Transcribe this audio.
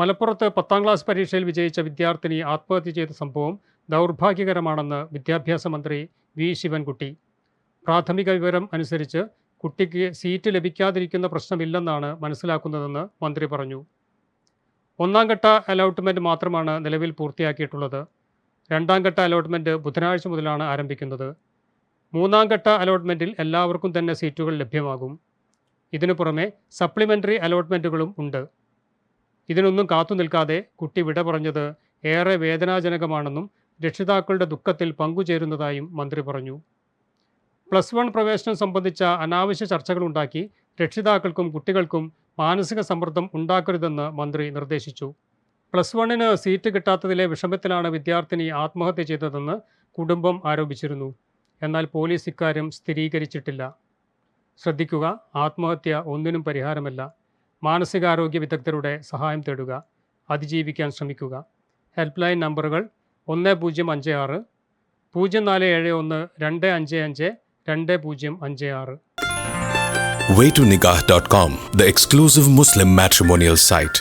മലപ്പുറത്ത് പത്താം ക്ലാസ് പരീക്ഷയിൽ വിജയിച്ച വിദ്യാർത്ഥിനി ആത്മഹത്യ ചെയ്ത സംഭവം ദൗർഭാഗ്യകരമാണെന്ന് വിദ്യാഭ്യാസ മന്ത്രി വി. ശിവൻകുട്ടി. പ്രാഥമിക വിവരം അനുസരിച്ച് കുട്ടിക്ക് സീറ്റ് ലഭിക്കാതിരിക്കുന്ന പ്രശ്നമില്ലെന്നാണ് മനസ്സിലാക്കുന്നതെന്ന് മന്ത്രി പറഞ്ഞു. ഒന്നാം ഘട്ട അലോട്ട്മെന്റ് മാത്രമാണ് നിലവിൽ പൂർത്തിയാക്കിയിട്ടുള്ളത്. രണ്ടാം ഘട്ട അലോട്ട്മെന്റ് ബുധനാഴ്ച മുതലാണ് ആരംഭിക്കുന്നത്. മൂന്നാം ഘട്ട അലോട്ട്മെന്റിൽ എല്ലാവർക്കും തന്നെ സീറ്റുകൾ ലഭ്യമാകും. ഇതിനു പുറമെ സപ്ലിമെന്ററി അലോട്ട്മെന്റുകളും ഉണ്ട്. ഇതിനൊന്നും കാത്തു നിൽക്കാതെ കുട്ടി വിട പറഞ്ഞത് ഏറെ വേദനാജനകമാണെന്നും രക്ഷിതാക്കളുടെ ദുഃഖത്തിൽ പങ്കുചേരുന്നതായും മന്ത്രി പറഞ്ഞു. പ്ലസ് വൺ പ്രവേശനം സംബന്ധിച്ച അനാവശ്യ ചർച്ചകളുണ്ടാക്കി രക്ഷിതാക്കൾക്കും കുട്ടികൾക്കും മാനസിക സമ്മർദ്ദം ഉണ്ടാക്കരുതെന്ന് മന്ത്രി നിർദ്ദേശിച്ചു. പ്ലസ് വണ്ണിന് സീറ്റ് കിട്ടാത്തതിലെ വിഷമത്തിലാണ് വിദ്യാർത്ഥിനി ആത്മഹത്യ ചെയ്തതെന്ന് കുടുംബം ആരോപിച്ചിരുന്നു. എന്നാൽ പോലീസ് ഇക്കാര്യം സ്ഥിരീകരിച്ചിട്ടില്ല. ശ്രദ്ധിക്കുക ആത്മഹത്യ ഒന്നിനും പരിഹാരമല്ല. മാനസികാരോഗ്യ വിദഗ്ധരുടെ സഹായം തേടുക അതിജീവിക്കാൻ ശ്രമിക്കുക ഹെൽപ്പ് ലൈൻ നമ്പറുകൾ ഒന്ന് പൂജ്യം അഞ്ച് ആറ് പൂജ്യം നാല് ഏഴ് ഒന്ന് രണ്ട് അഞ്ച് അഞ്ച് രണ്ട് പൂജ്യം അഞ്ച് ആറ് waytonikah.com, the exclusive Muslim matrimonial site.